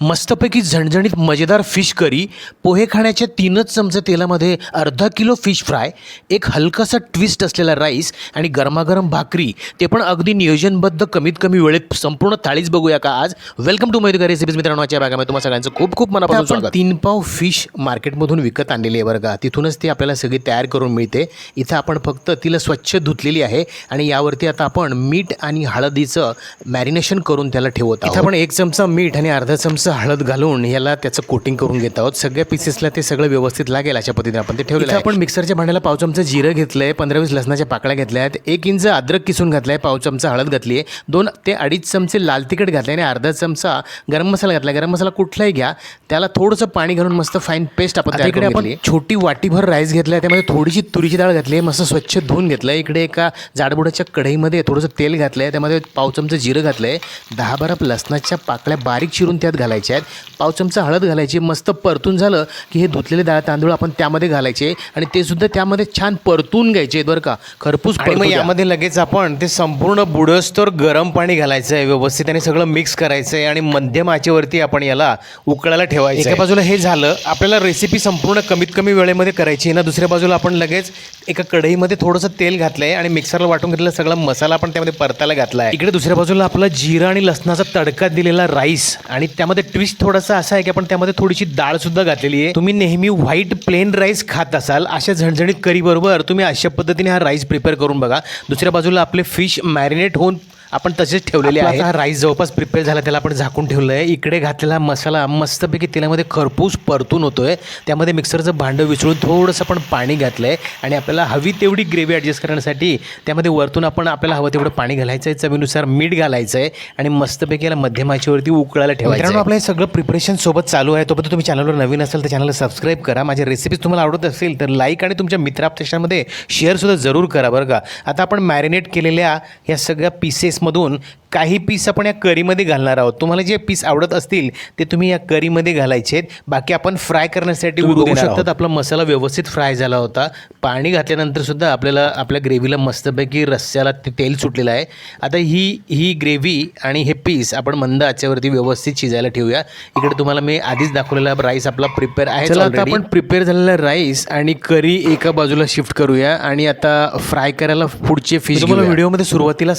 मस्तपैकी झणझणीत मजेदार फिश करी पोहे खाण्याच्या तीनच चमचे तेलामध्ये अर्धा किलो फिश फ्राय एक हलकासा ट्विस्ट असलेला राईस आणि गरमागरम भाकरी. ते पण अगदी नियोजनबद्ध कमीत कमी वेळेत संपूर्ण थाळीच बघूया का आज. वेलकम टू मैदुगा रेसिपीज मित्रांनो आजच्या भागामध्ये तुम्हाला सगळ्यांचं खूप खूप मनापासून स्वागत. तीन पाव फिश मार्केटमधून विकत आणलेली आहे बरं का. तिथूनच ती आपल्याला सगळी तयार करून मिळते. इथं आपण फक्त तिला स्वच्छ धुतलेली आहे आणि यावरती आता आपण मीठ आणि हळदीचं मॅरिनेशन करून त्याला ठेवत आहोत. इथं आपण एक चमचा मीठ आणि अर्धा चमचा हळद घालून याला त्याचं कोटिंग करून घेत आहोत. सगळ्या पीसेसला ते सगळं व्यवस्थित लागेल अशा पद्धतीने आपण ते ठेवलेलं आहे. आपण मिक्सरच्या भांड्याला पाव चमचा जिरं घेतलंय पंधरा वीस लसणाच्या पाकळ्या घेतल्या आहेत एक इंच अद्रक किसून घातलाय पाव चमचा हळद घातली आहे दोन ते अडीच चमचे लाल तिखट घातले आणि अर्धा चमचा गरम मसाला घातला गरम मसाला कुठलाही घ्या त्याला थोडंसं पाणी घालून मस्त फाईन पेस्ट आपण इकडे आपण छोटी वाटीभर राईस घेतला आहे त्यामध्ये थोडीशी तुरीची डाळ घातली आहे मस्त स्वच्छ धुवून घेतलं आहे इकडे एका जाडबुडाच्या कढईमध्ये थोडंसं तेल घातलं आहे त्यामध्ये पाव चमचा जिरं घातलं आहे दहा बारा लसणाच्या पाकळ्या बारीक चिरून त्यात घालायच्या आहेत. पाव चमचा हळद घालायची मस्त परतून झालं की हे धुतलेले डाळ तांदूळ आपण त्यामध्ये घालायचे आणि ते सुद्धा त्यामध्ये छान परतून घ्यायचे आहेत बरं का. खरपूस आणि मग. यामध्ये लगेच आपण ते संपूर्ण बुडस्तोर गरम पाणी घालायचं आहे व्यवस्थित आणि सगळं मिक्स करायचं आहे आणि मध्यम आचेवरती आपण याला उकळायला ठेवायचं एका बाजूला हे झालं आपल्याला रेसिपी संपूर्ण कमीत कमी वेळेमध्ये करायची आहे ना. दुसऱ्या बाजूला आपण लगेच एका कढईमध्ये थोडंसं तेल घातलं आहे आणि मिक्सरला वाटून घेतलेला सगळा मसाला आपण त्यामध्ये परतायला घातला आहे इकडे दुसऱ्या बाजूला आपला जिरा आणि लसणाचा तडका दिलेला राईस आणि त्यामध्ये ट्विस्ट थोडासा असा आहे की आपण त्यामध्ये थोडीशी डाळ सुद्धा घातलेली आहे. तुम्ही नेहमी व्हाईट प्लेन राईस खात असाल अशा झणझणीत करी बरोबर तुम्ही अशा पद्धतीने हा राईस प्रिपेअर करून बघा. दुसऱ्या बाजूला आपले फिश मॅरिनेट होऊन आपण तसेच ठेवलेले आहे हा राईस जवळपास प्रिपेअर झाला त्याला आपण झाकून ठेवलं आहे इकडे घातलेला मसाला मस्तपैकी तेलामध्ये खरपूस परतून होतोय. त्यामध्ये मिक्सरचं भांडं विसळून थोडंसं आपण पाणी घातलं आहे आणि आपल्याला हवी तेवढी ग्रेव्ही ॲडजस्ट करण्यासाठी त्यामध्ये वरतून आपण आपल्याला हवं तेवढं पाणी घालायचं आहे चवीनुसार मीठ घालायचं आहे आणि मस्तपैकी याला मध्यमाचीवरती उकळायला ठेवायचं मित्रांनो आपलं हे सगळं प्रिपरेशन सोबत चालू आहे. तोपर्यंत तुम्ही चॅनलवर नवीन असेल तर चॅनलला सबस्क्राईब करा. माझ्या रेसिपीज तुम्हाला आवडत असेल तर लाईक आणि तुमच्या मित्रापेक्षामध्ये शेअरसुद्धा जरूर करा बरं का. आता आपण मॅरिनेट केलेल्या या सगळ्या पीसेसमधून काही पीस आपण या करीमध्ये घालणार आहोत. तुम्हाला जे पीस आवडत असतील ते तुम्ही या करीमध्ये घालायचे आहेत. बाकी आपण फ्राय करण्यासाठी बघू शकतात आपला मसाला व्यवस्थित फ्राय झाला होता. पाणी घातल्यानंतर सुद्धा आपल्याला आपल्या ग्रेव्हीला मस्तपैकी रस्स्याला ते तेल सुटलेलं आहे. आता ही ही ग्रेव्ही आणि हे पीस आपण मंद आचेवरती व्यवस्थित शिजायला ठेवूया. इकडे तुम्हाला मी आधीच दाखवलेला राईस आपला प्रिपेअर आहे चला आता. आपण प्रिपेअर झालेला राईस आणि करी एका बाजूला शिफ्ट करूया आणि आता फ्राय करायला पुढचे फिश तुम्हाला व्हिडिओमध्ये सुरुवातीला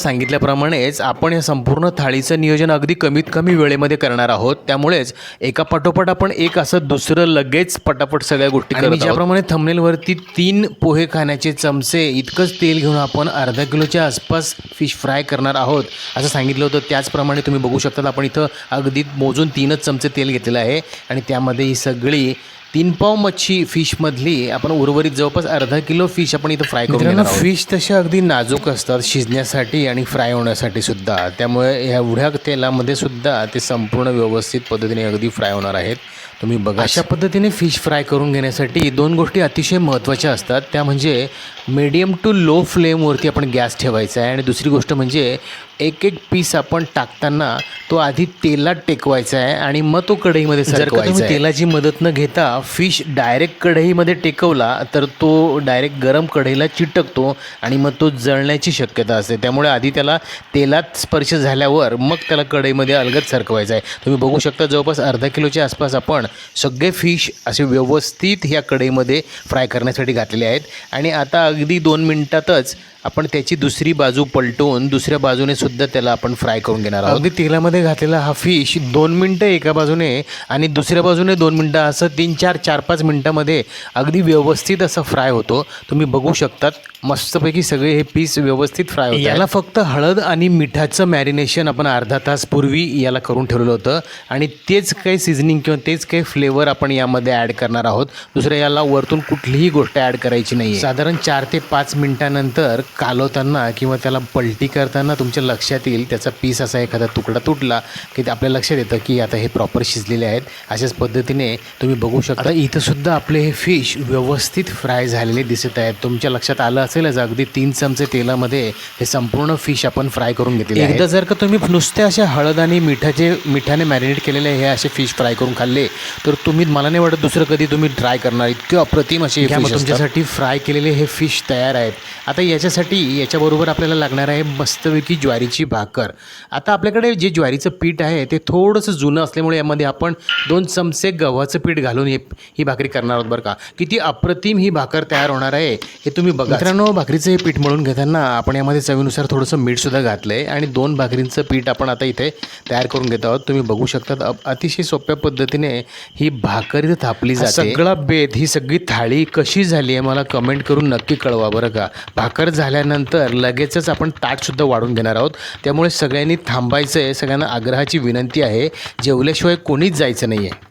सांगितल्याप्रमाणेच आपण या संपूर्ण थाळीचं नियोजन अगदी कमीत कमी वेळेमध्ये करणार आहोत. त्यामुळेच एका पाठोपाठ आपण एक असं दुसरं लगेच पटापट सगळ्या गोष्टी करत ज्याप्रमाणे थंबनेलवरती तीन पोहे खाण्याचे चमचे इतकंच तेल घेऊन आपण अर्धा किलोच्या आसपास फिश फ्राय करणार आहोत असं सांगितलं होतं. त्याचप्रमाणे तुम्ही बघू शकता आपण इथं अगदी मोजून तीनच चमचे तेल घेतलेलं आहे. आणि त्यामध्ये ही सगळी तीन पाव मच्छी फिशमधली आपण उर्वरित जवळपास अर्धा किलो फिश आपण इथं फ्राय करून घेणार. फिश तसे अगदी नाजूक असतात शिजण्यासाठी आणि फ्राय होण्यासाठी सुद्धा. त्यामुळे ह्या एवढ्या तेलामध्ये सुद्धा ते संपूर्ण व्यवस्थित पद्धतीने अगदी फ्राय होणार आहेत. तुम्ही बघा अशा पद्धतीने फिश फ्राय करून घेण्यासाठी दोन गोष्टी अतिशय महत्त्वाच्या असतात. त्या म्हणजे मीडियम टू लो फ्लेमवरती आपण गॅस ठेवायचा आहे. आणि दुसरी गोष्ट म्हणजे एक एक पीस आपण टाकताना तो आधी तेलात टेकवायचा आहे आणि मग तो कढईमध्ये जर का तुम्ही तेलाची मदत न घेता फिश डायरेक्ट कढईमध्ये टेकवला तर तो डायरेक्ट गरम कढईला चिटकतो आणि मग तो जळण्याची शक्यता असते. त्यामुळे आधी त्याला तेलात स्पर्श झाल्यावर मग त्याला कढईमध्ये अलगद सरकवायचा आहे. तुम्ही बघू शकता जवळपास अर्धा किलोच्या आसपास आपण सगळे फिश असे व्यवस्थित ह्या कढईमध्ये फ्राय करण्यासाठी घातलेले आहेत. आणि आता अगदी दोन मिनटातच आपण त्याची दुसरी बाजू पलटवून दुसऱ्या बाजूने सुद्धा त्याला आपण फ्राय करून घेणार आहोत. अगदी तेलामध्ये घातलेला हा फिश दोन मिनटं एका बाजूने आणि दुसऱ्या बाजूने दोन मिनटं असं तीन चार चार पाच मिनटामध्ये अगदी व्यवस्थित असं फ्राय होतो. तुम्ही बघू शकतात मस्तपैकी सगळे हे पीस व्यवस्थित फ्राय होतात याला फक्त हळद आणि मिठाचं मॅरिनेशन आपण अर्धा तास पूर्वी याला करून ठेवलेलं होतं. आणि तेच काही सिझनिंग किंवा तेच काही फ्लेवर आपण यामध्ये ॲड करणार आहोत. दुसरं याला वरतून कुठलीही गोष्ट ॲड करायची नाही साधारण चार ते पाच मिनिटानंतर कालवताना किंवा त्याला पलटी करताना तुमच्या लक्षात येईल त्याचा पीस असा एखादा तुकडा तुटला की ते आपल्या लक्षात येतं की आता हे प्रॉपर शिजलेले आहेत. अशाच पद्धतीने तुम्ही बघू शकता. इथं सुद्धा आपले हे फिश व्यवस्थित फ्राय झालेले दिसत आहेत. तुमच्या लक्षात आलं असेलच अगदी तीन चमचे तेलामध्ये हे संपूर्ण फिश आपण फ्राय करून घेतले एकदा जर का तुम्ही नुसते असे हळद आणि मिठाचे मिठाने मॅरिनेट केलेले हे असे फिश फ्राय करून खाल्ले तर तुम्ही मला नाही वाटत दुसरं कधी तुम्ही ट्राय करणार. इतके अप्रतिम असे. तुमच्यासाठी फ्राय केलेले हे फिश तयार आहेत. आता याच्यासाठी याच्याबरोबर आपल्याला लागणार आहे मस्तपैकी ज्वारीची भाकर. आता आपल्याकडे जे ज्वारीचं पीठ आहे ते थोडंसं जुनं असल्यामुळे यामध्ये आपण दोन चमचे गव्हाचं पीठ घालून हे ही भाकरी करणार आहोत बरं का. किती अप्रतिम ही भाकर तयार होणार आहे हे तुम्ही बघा. मित्रांनो भाकरीचं हे पीठ मळून घेताना आपण यामध्ये चवीनुसार थोडंसं मीठसुद्धा घातलं आहे आणि दोन भाकरींचं पीठ आपण आता इथे तयार करून घेत आहोत. तुम्ही बघू शकतात अ- अतिशय सोप्या पद्धतीने ही भाकर थापली जाते. सगळा बेत ही सगळी थाळी कशी झाली आहे मला कमेंट करून नक्की कळवा बरं का. भाकर झाल्यानंतर लगेचच आपण ताटसुद्धा वाढून घेणार आहोत. त्यामुळे सगळ्यांनी थांबायचं आहे सगळ्यांना आग्रहाची विनंती आहे जेवल्याशिवाय कोणीच जायचं नाही आहे